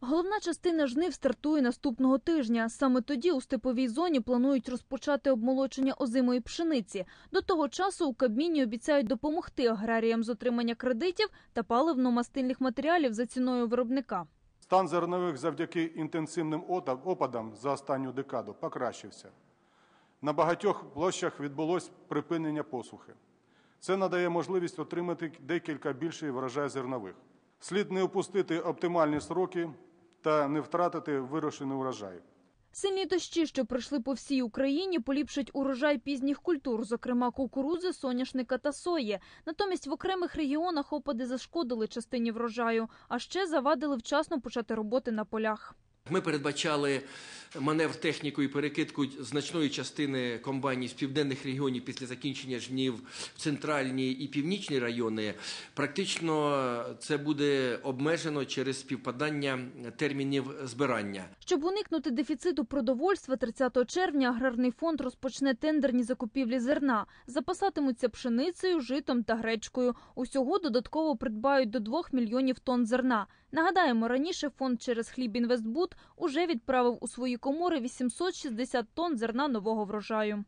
Головна частина жнив стартує наступного тижня. Саме тоді у степовій зоні планують розпочати обмолочення озимої пшениці. До того часу у Кабміні обіцяють допомогти аграріям з отримання кредитів та паливно-мастильних матеріалів за ціною виробника. Стан зернових завдяки інтенсивним опадам за останню декаду покращився. На багатьох площах відбулось припинення посухи. Це надає можливість отримати декілька більший врожай зернових. Слід не опустити оптимальні сроки та не втратити вирощений урожай. Сильні дощі, що пройшли по всій Україні, поліпшать урожай пізніх культур, зокрема кукурудзи, соняшника та сої. Натомість в окремих регіонах опади зашкодили частині врожаю, а ще завадили вчасно почати роботи на полях. Ми передбачали маневр техніку і перекидку значної частини комбайнів з південних регіонів після закінчення жнів в центральні і північні райони. Практично це буде обмежено через співпадання термінів збирання. Щоб уникнути дефіциту продовольства, 30 червня аграрний фонд розпочне тендерні закупівлі зерна. Запасатимуться пшеницею, житом та гречкою. Усього додатково придбають до 2 мільйонів тонн зерна. Нагадаємо, раніше фонд через Хлібінвестбуд уже відправив у свої комори 860 тонн зерна нового врожаю.